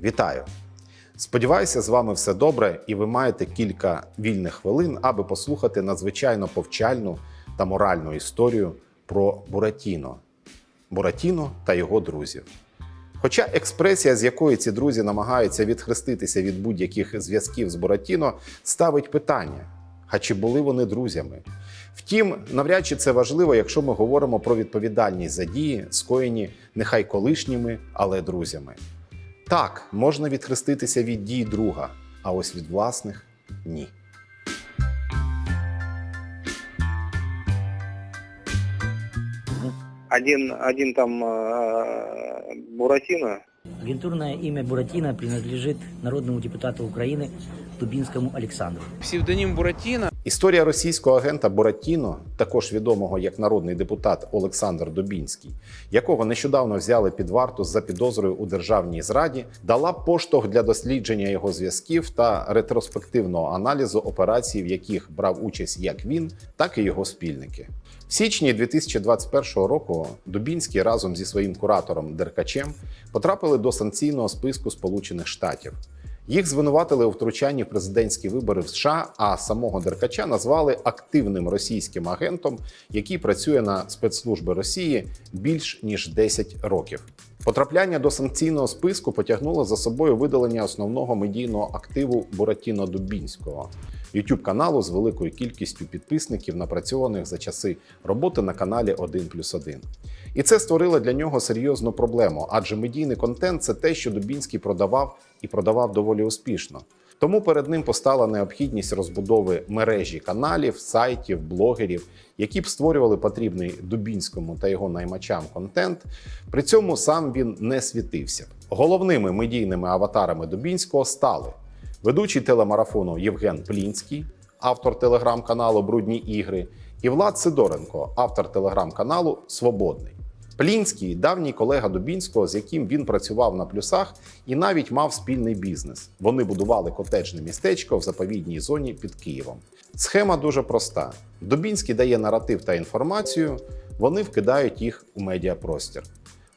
Вітаю! Сподіваюся, з вами все добре, і ви маєте кілька вільних хвилин, аби послухати надзвичайно повчальну та моральну історію про Буратіно. Буратіно та його друзів. Хоча експресія, з якої ці друзі намагаються відхреститися від будь-яких зв'язків з Буратіно, ставить питання: а чи були вони друзями? Втім, навряд чи це важливо, якщо ми говоримо про відповідальність за дії, скоєні нехай колишніми, але друзями. Так, можна відхреститися від дій друга, а ось від власних ні. Один, один там э, Буратино, Агентурное имя Буратино принадлежит народному депутату Украины Дубинскому Александру. Псевдонім Буратіно Історія російського агента Буратіно, також відомого як народний депутат Олександр Дубінський, якого нещодавно взяли під варту за підозрою у державній зраді, дала поштовх для дослідження його зв'язків та ретроспективного аналізу операцій, в яких брав участь як він, так і його спільники. В січні 2021 року Дубінський разом зі своїм куратором Деркачем потрапили до санкційного списку Сполучених Штатів. Їх звинуватили у втручанні в президентські вибори в США, а самого Деркача назвали активним російським агентом, який працює на спецслужби Росії більш ніж 10 років. Потрапляння до санкційного списку потягнуло за собою видалення основного медійного активу Буратіно Дубінського, youtube каналу з великою кількістю підписників, напрацьованих за часи роботи на каналі 1+,1. І це створило для нього серйозну проблему, адже медійний контент це те, що Дубінський продавав і продавав доволі успішно. Тому перед ним постала необхідність розбудови мережі каналів, сайтів, блогерів, які б створювали потрібний Дубінському та його наймачам контент. При цьому сам він не світився. Головними медійними аватарами Дубінського стали ведучий телемарафону Євген Плінський, автор телеграм-каналу Брудні ігри, і Влад Сидоренко, автор телеграм-каналу Свободний. Плінський давній колега Дубінського, з яким він працював на плюсах і навіть мав спільний бізнес. Вони будували котеджне містечко в заповідній зоні під Києвом. Схема дуже проста: Дубінський дає наратив та інформацію, вони вкидають їх у медіапростір.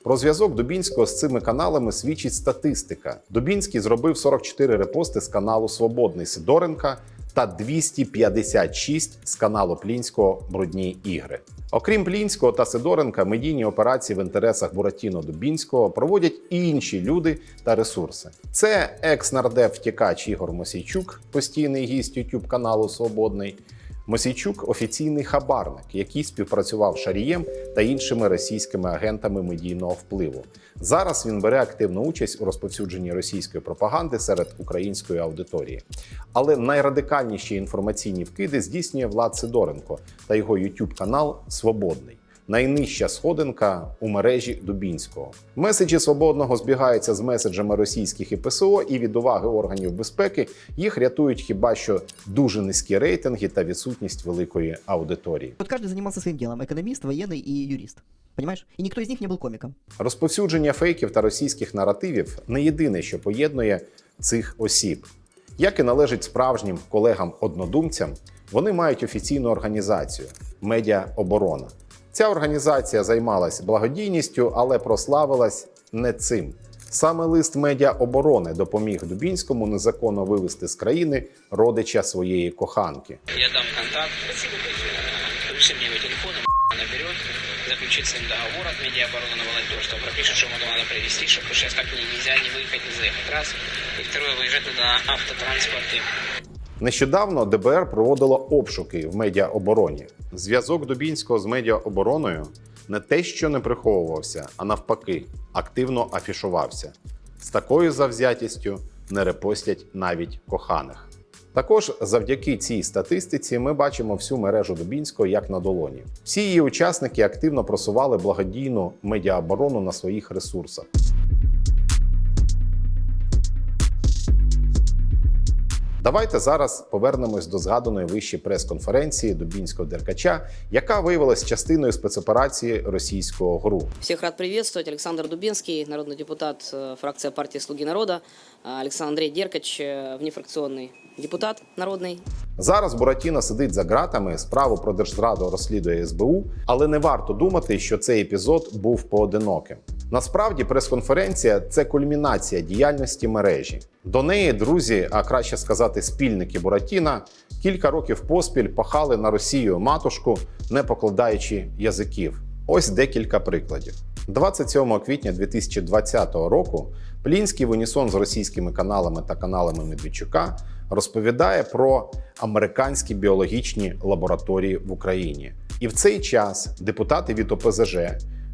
Про зв'язок Дубінського з цими каналами свідчить статистика. Дубінський зробив 44 репости з каналу Свободний Сидоренка та 256 з каналу Плінського Брудні ігри. Окрім Плінського та Сидоренка, медійні операції в інтересах Буратіно Дубінського проводять і інші люди та ресурси. Це екс-нардеп втікач Ігор Мосійчук, постійний гість YouTube каналу Свободний. Мосійчук офіційний хабарник, який співпрацював Шарієм та іншими російськими агентами медійного впливу. Зараз він бере активну участь у розповсюдженні російської пропаганди серед української аудиторії. Але найрадикальніші інформаційні вкиди здійснює Влад Сидоренко та його YouTube канал Свободний Найнижча сходинка у мережі Дубінського. Меседжі свободного збігаються з меседжами російських і ПСО, і від уваги органів безпеки їх рятують хіба що дуже низькі рейтинги та відсутність великої аудиторії. Вот каждый занимался своим делом. Экономист, военный и юрист. Понимаешь? И никто из них не был комиком. Розповсюдження фейків та російських наративів не єдине, що поєднує цих осіб. Як і належить справжнім колегам-однодумцям, вони мають офіційну організацію Медіа Оборона. Ця організація займалась благодійністю, але прославилась не цим. Саме лист медіа оборони допоміг Дубінському незаконно вивезти з країни родича своєї коханки. Я дам контакт. Спасибо большое. Пиши мне его телефон, он наберет, заключит с ним договор от медиаобороны на молодежь, что пропишет, что ему надо привезти, чтобы сейчас так не- нельзя не выехать, не заехать. Раз. И второе, выезжать туда автотранспорт и Нещодавно ДБР проводило обшуки в медіаобороні. Зв'язок Дубінського з медіаобороною не те, що не приховувався, а навпаки, активно афішувався. З такою завзятістю не репостять навіть коханих. Також завдяки цій статистиці ми бачимо всю мережу Дубінського як на долоні. Всі її учасники активно просували благодійну медіаоборону на своїх ресурсах. Давайте зараз повернемось до згаданої вище прес-конференції Дубінського деркача, яка виявилась частиною спецоперації російського ГРУ. Всех рад приветствовать. Александр Дубинский, народный депутат, э, фракция партии «Слуги народа». А Александр Андрей Деркач, э, внефракционный депутат народный. Зараз Буратіно сидить за ґратами, справу про держзраду розслідує СБУ, але не варто думати, що цей епізод був поодиноким. Насправді, прес-конференція це кульмінація діяльності мережі. До неї друзі, а краще сказати, спільники Буратіна, кілька років поспіль пахали на Росію матушку, не покладаючи язиків. Ось декілька прикладів. 27 квітня 2020 року Плінський в унісон з російськими каналами та каналами Медведчука розповідає про американські біологічні лабораторії в Україні. І в цей час депутати від ОПЗЖ,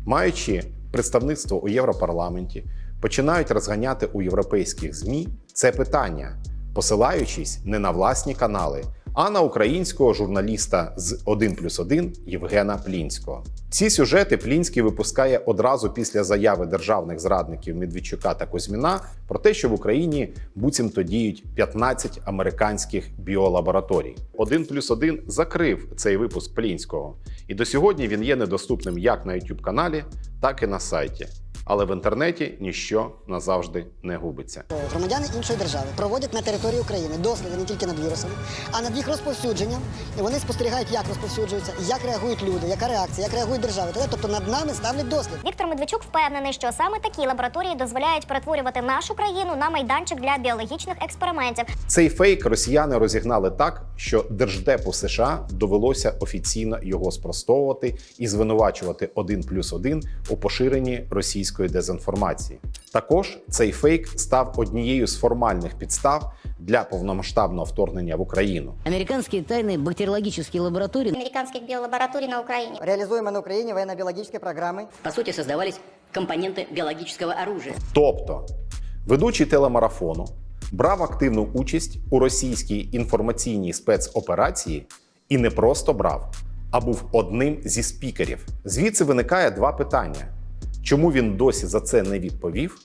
маючи представництво у Європарламенті, починають розганяти у європейських ЗМІ це питання, посилаючись не на власні канали, а на українського журналіста з 1 плюс 1 Євгена Плінського. Ці сюжети Плінський випускає одразу після заяви державних зрадників Медведчука та Кузьміна про те, що в Україні буцімто діють 15 американських біолабораторій. 1 плюс 1 закрив цей випуск Плінського, і до сьогодні він є недоступним як на youtube каналі, так і на сайті. Але в інтернеті ніщо назавжди не губиться. Громадяни іншої держави проводять на території України досліди не тільки над вірусами, а над їх розповсюдженням. І вони спостерігають, як розповсюджуються, як реагують люди, яка реакція, як реагують держави. Тобто над нами ставлять дослід. Віктор Медведчук впевнений, що саме такі лабораторії дозволяють перетворювати нашу країну на майданчик для біологічних експериментів. Цей фейк росіяни розігнали так, що Держдепу США довелося офіційно його спростовувати і звинувачувати 1 плюс 1 у поширенні російської дезінформації. Також цей фейк став однією з формальних підстав для повномасштабного вторгнення в Україну. Американские тайные бактериологические лаборатории, Американських біолабораторій на Україні. Реалізуємо на Україні воєнно-біологічні програми. по сути, создавались компоненты биологического оружия. Тобто, ведучий телемарафону брав активну участь у російській інформаційній спецоперації і не просто брав, а був одним зі спікерів. Звідси виникає два питання: чому він досі за це не відповів,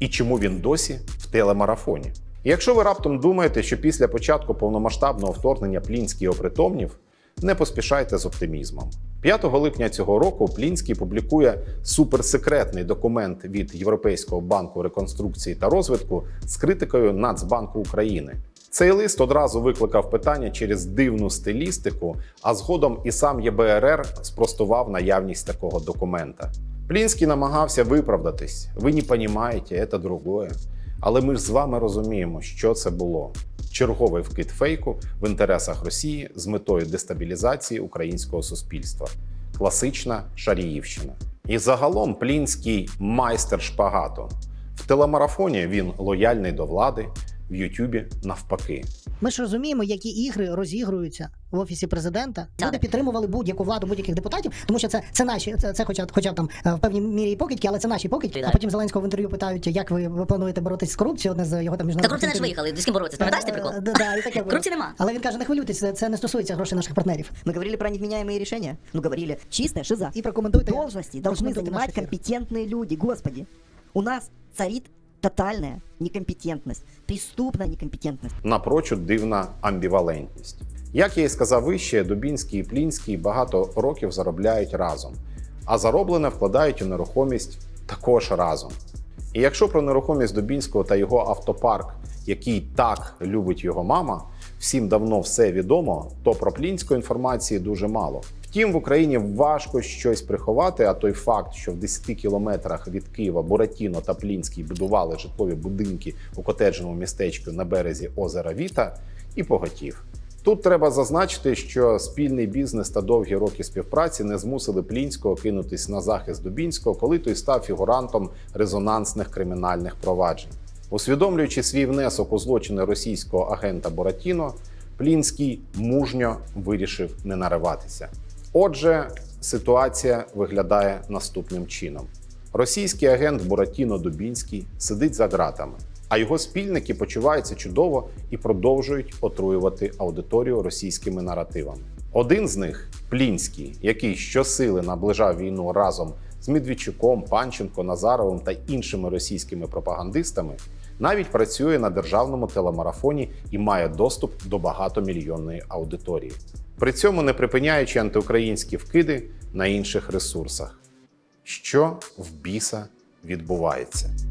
і чому він досі в телемарафоні? Якщо ви раптом думаєте, що після початку повномасштабного вторгнення Плінський опритомнів, не поспішайте з оптимізмом. 5 липня цього року Плінський публікує суперсекретний документ від Європейського банку реконструкції та розвитку з критикою Нацбанку України. Цей лист одразу викликав питання через дивну стилістику, а згодом і сам ЄБРР спростував наявність такого документа. Плінський намагався виправдатись. Ви не розумієте, це другое. Але ми ж з вами розуміємо, що це було. Черговий вкид фейку в інтересах Росії з метою дестабілізації українського суспільства. Класична Шаріївщина. І загалом Плінський майстер шпагату. В телемарафоні він лояльний до влади, в Ютубі навпаки. Ми ж розуміємо, які ігри розігруються в офісі президента. Люди підтримували будь-яку владу, будь-яких депутатів, тому що це, це наші, це, це хоча, хоча б там е, в певній мірі і покидьки, але це наші покидьки. А потім Зеленського в інтерв'ю питають, як ви, ви плануєте боротися з корупцією, одне з його там міжнародних. Та корупція не ж інтерв'ю. виїхали, з ким боротися, пам'ятаєш цей прикол? Е, да, да, і таке було. Корупції нема. Але він каже, не хвилюйтесь, це, це не стосується грошей наших партнерів. Мы говорили про невменяемые решения? Ну, говорили. Чистая шиза. І прокоментуйте. Должности должны прокоментуйте занимать наш ефір. компетентные люди, господи. У нас царит тотальная некомпетентность, преступная некомпетентность. напрочуд дивна амбівалентність. Як я і сказав вище, Дубінський і Плінський багато років заробляють разом, а зароблене вкладають у нерухомість також разом. І якщо про нерухомість Дубінського та його автопарк, який так любить його мама, всім давно все відомо, то про Плінську інформації дуже мало. Втім, в Україні важко щось приховати, а той факт, що в 10 кілометрах від Києва Буратіно та Плінський будували житлові будинки у котеджному містечку на березі озера Віта, і поготів. Тут треба зазначити, що спільний бізнес та довгі роки співпраці не змусили Плінського кинутись на захист Дубінського, коли той став фігурантом резонансних кримінальних проваджень. Усвідомлюючи свій внесок у злочини російського агента Боратіно, Плінський мужньо вирішив не нариватися. Отже, ситуація виглядає наступним чином: російський агент Буратіно Дубінський сидить за ґратами, а його спільники почуваються чудово і продовжують отруювати аудиторію російськими наративами. Один з них Плінський, який щосили наближав війну разом з Медведчуком, Панченко, Назаровим та іншими російськими пропагандистами, навіть працює на державному телемарафоні і має доступ до багатомільйонної аудиторії, при цьому не припиняючи антиукраїнські вкиди на інших ресурсах. Що в біса відбувається?